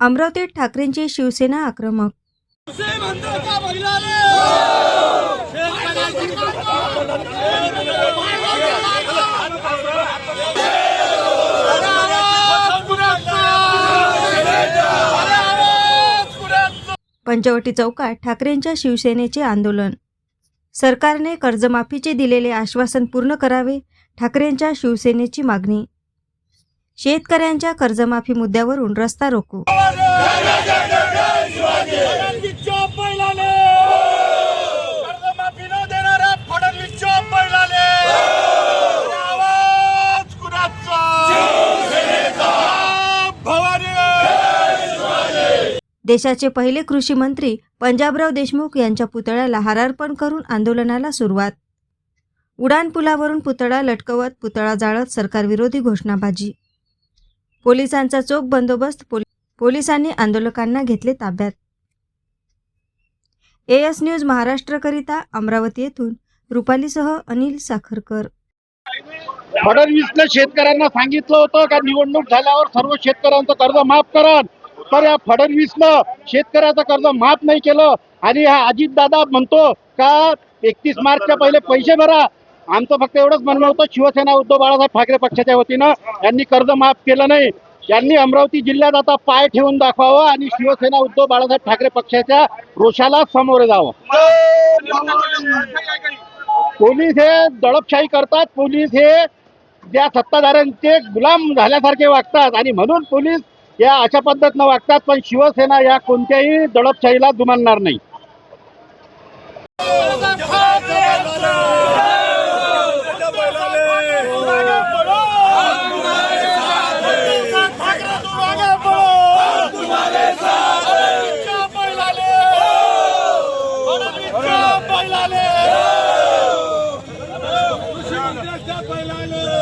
अमरावतीत ठाकरेंची शिवसेना आक्रमक. पंचवटी चौकात ठाकरेंच्या शिवसेनेचे आंदोलन. सरकारने कर्जमाफीचे दिलेले आश्वासन पूर्ण करावे ठाकरेंच्या शिवसेनेची मागणी. शेतकऱ्यांच्या कर्जमाफी मुद्द्यावरून रस्ता रोको. देशाचे पहिले कृषी मंत्री पंजाबराव देशमुख यांच्या पुतळ्याला हारार्पण करून आंदोलनाला सुरुवात. उडान पुलावरून पुतळा लटकवत पुतळा जाळत सरकारविरोधी घोषणाबाजी. पोलिसांचा चोख बंदोबस्त पोल- पोलिसांनी आंदोलकांना घेतले ताब्यात. एएस न्यूज महाराष्ट्रकरिता अमरावती येथून रुपालीसह अनिल साखरकर. फडणवीसने शेतकऱ्यांना सांगितलं होतं का निवडणूक झाल्यावर सर्व शेतकऱ्यांचं कर्ज माफ करा. तर या फडणवीसनं शेतकऱ्याचं कर्ज माफ नाही केलं. आणि हा अजित दादा म्हणतो का एकतीस मार्चच्या पहिले पैसे भरा. आमचं फक्त एवढंच म्हणणं होतं शिवसेना उद्धव बाळासाहेब ठाकरे पक्षाच्या वतीनं यांनी कर्ज माफ केलं नाही. यांनी अमरावती जिल्ह्यात आता पाय ठेवून दाखवावं आणि शिवसेना उद्धव बाळासाहेब ठाकरे पक्षाच्या रोषाला सामोरे जावं. पोलीस हे दडपशाही करतात पोलीस हे ज्या सत्ताधाऱ्यांचे गुलाम झाल्यासारखे वागतात आणि म्हणून पोलीस या अशा पद्धतीनं वागतात पण शिवसेना या कोणत्याही दडपशाहीला जुमानणार नाही. Về 来了